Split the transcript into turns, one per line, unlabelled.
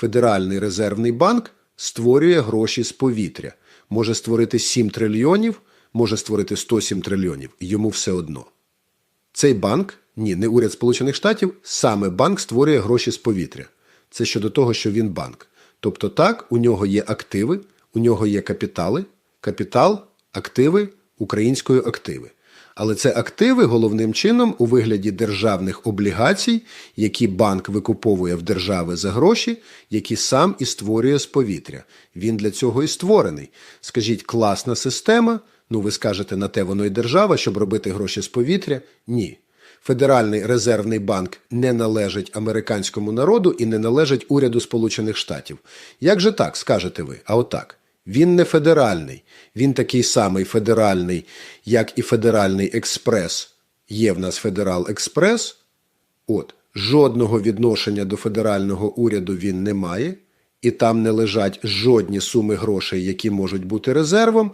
Федеральний резервний банк створює гроші з повітря. Може створити 7 трильйонів, може створити 107 трильйонів. Йому все одно. Цей банк, ні, не уряд Сполучених Штатів, саме банк створює гроші з повітря. Це щодо того, що він банк. Тобто, так, у нього є активи, у нього є капітали, капітал, активи, української активи. Але це активи головним чином у вигляді державних облігацій, які банк викуповує в держави за гроші, які сам і створює з повітря. Він для цього і створений. Скажіть, класна система. Ну, ви скажете, на те воно і держава, щоб робити гроші з повітря? Ні. Федеральний резервний банк не належить американському народу і не належить уряду Сполучених Штатів. Як же так, скажете ви? А отак. Він не федеральний. Він такий самий федеральний, як і Федеральний експрес. Є в нас Федерал Експрес. От, жодного відношення до федерального уряду він не має, і там не лежать жодні суми грошей, які можуть бути резервом.